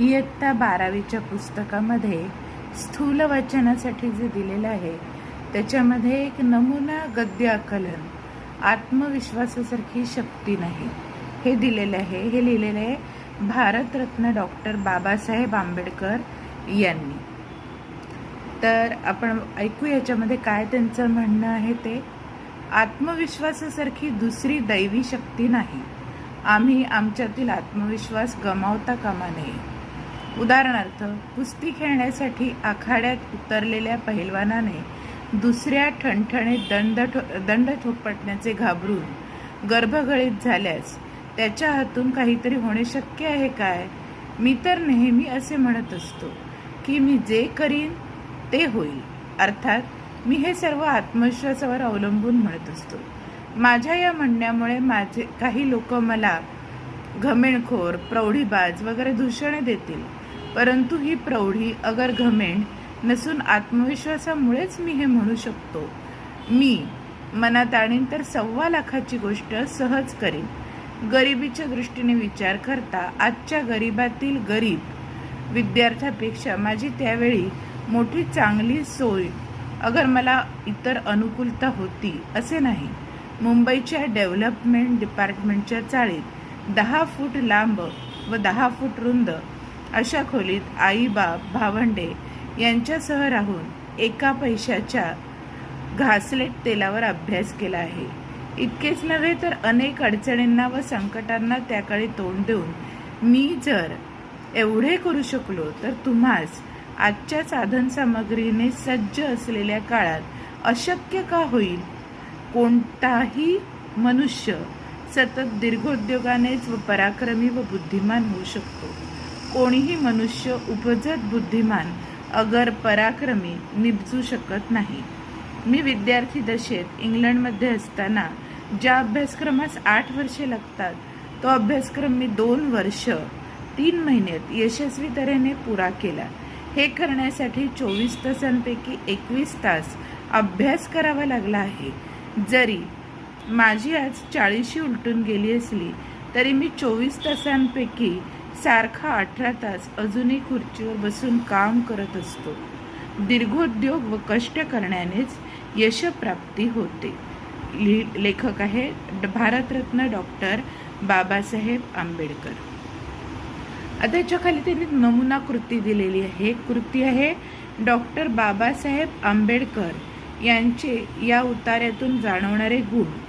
इयत्ता बारावीच्या पुस्तकामध्ये स्थूल वाचनासाठी जे दिलेलं आहे त्याच्यामध्ये एक नमुना गद्य आकलन आत्मविश्वासासारखी शक्ती नाही. हे दिलेलं आहे हे लिहिलेलं आहे भारतरत्न डॉक्टर बाबासाहेब आंबेडकर यांनी. तर आपण ऐकू याच्यामध्ये काय त्यांचं म्हणणं आहे ते? आत्मविश्वासासारखी दुसरी दैवी शक्ती नाही. आम्ही आमच्यातील आत्मविश्वास गमावता कामा नये. उदाहरणार्थ कुस्ती खेळण्यासाठी आखाड्यात उतरलेल्या पहिलवानाने दुसऱ्या ठणठणीत दंड ठो दंड थोपटण्याचे घाबरून गर्भगळीत झाल्यास त्याच्या हातून काहीतरी होणे शक्य आहे काय? मी तर नेहमी असे म्हणत असतो की मी जे करीन ते होईल. अर्थात मी हे सर्व आत्मविश्वासावर अवलंबून म्हणत असतो. माझ्या या म्हणण्यामुळे माझे काही लोक मला घमेणखोर प्रौढीबाज वगैरे दूषणे देतील. परंतु ही प्रौढी अगर घमेंड नसून आत्मविश्वासामुळेच मी हे म्हणू शकतो. मी मनात आणीन तर सव्वा लाखाची गोष्ट सहज करीन. गरिबीच्या दृष्टीने विचार करता आजच्या गरिबातील गरीब विद्यार्थ्यापेक्षा माझी त्यावेळी मोठी चांगली सोय अगर मला इतर अनुकूलता होती असे नाही. मुंबईच्या डेव्हलपमेंट डिपार्टमेंटच्या चाळीत दहा फूट लांब व दहा फूट रुंद अशा खोलीत आईबाप भावंडे यांच्यासह राहून एका पैशाच्या घासलेट तेलावर अभ्यास केला आहे. इतकेच नव्हे तर अनेक अडचणींना व संकटांना त्याकडे तोंड देऊन मी जर एवढे करू शकलो तर तुम्हास आजच्या साधन सामग्रीने सज्ज असलेल्या काळात अशक्य का होईल? कोणताही मनुष्य सतत दीर्घोद्योगानेच व पराक्रमी व बुद्धिमान होऊ शकतो. कोणीही मनुष्य उपजत बुद्धिमान अगर पराक्रमी निपजू शकत नाही. मी विद्यार्थी दशेत इंग्लंडमध्ये असताना ज्या अभ्यासक्रमास आठ वर्षे लागतात तो अभ्यासक्रम मी दोन वर्ष तीन महिन्यात यशस्वी तऱ्हेने पुरा केला. हे करण्यासाठी चोवीस तासांपैकी एकवीस तास अभ्यास करावा लागला आहे. जरी माझी आज चाळीशी उलटून गेली असली तरी मी चोवीस तासांपैकी सारखा अठरा तास अजूनही खुर्चीवर बसून काम करत असतो. दीर्घोद्योग व कष्ट करण्यानेच यशप्राप्ती होते. लि- लेखक आहे भारतरत्न डॉक्टर बाबासाहेब आंबेडकर. आता याच्याखाली त्यांनी नमुना कृती दिलेली आहे. कृती आहे डॉक्टर बाबासाहेब आंबेडकर यांचे या उतार्यातून जाणवणारे गुण.